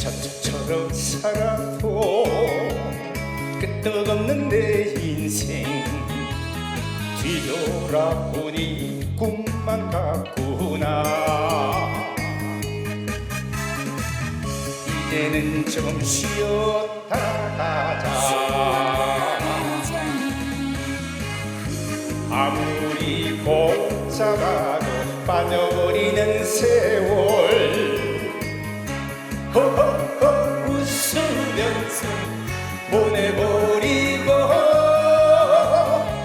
적적처럼 살아도 끄떡없는 내 인생 뒤돌아보니 꿈만 같구나. 이제는 좀 쉬었다 가자. 아무리 복잡하도 빠져버리는 세월 웃으면서 보내버리고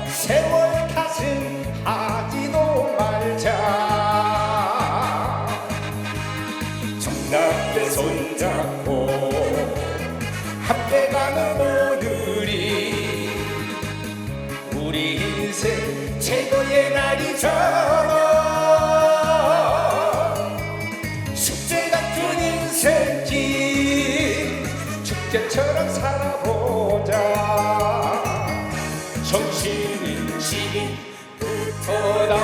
세월 탓은 하지도 말자. 정답게 손잡고 함께 가는 오늘이 우리 인생 최고의 날이잖 축제처럼 살아보자. 정신은 지금부터다.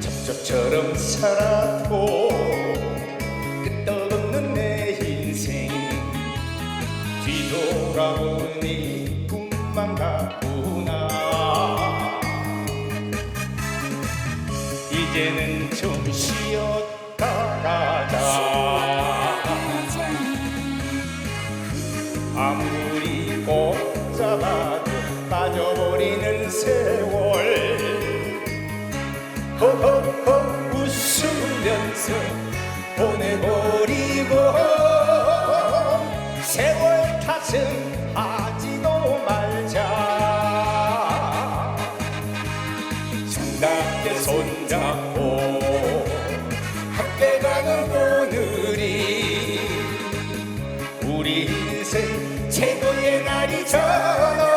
적적처럼 살아도 뒤돌아보니 꿈만 같구나. 이제는 좀 쉬었다 가자. 아무리 복잡하도 빠져버리는 세월. 호호호 웃으면서 보내버리고 세월 탓은 하지도 말자. 정답게 손잡고 함께 가는 오늘이 우리 인생 최고의 날이잖아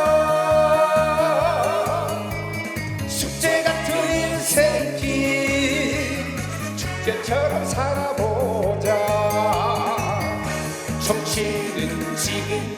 숙제 같은 인생길 축제처럼 살아보자 정신은 지금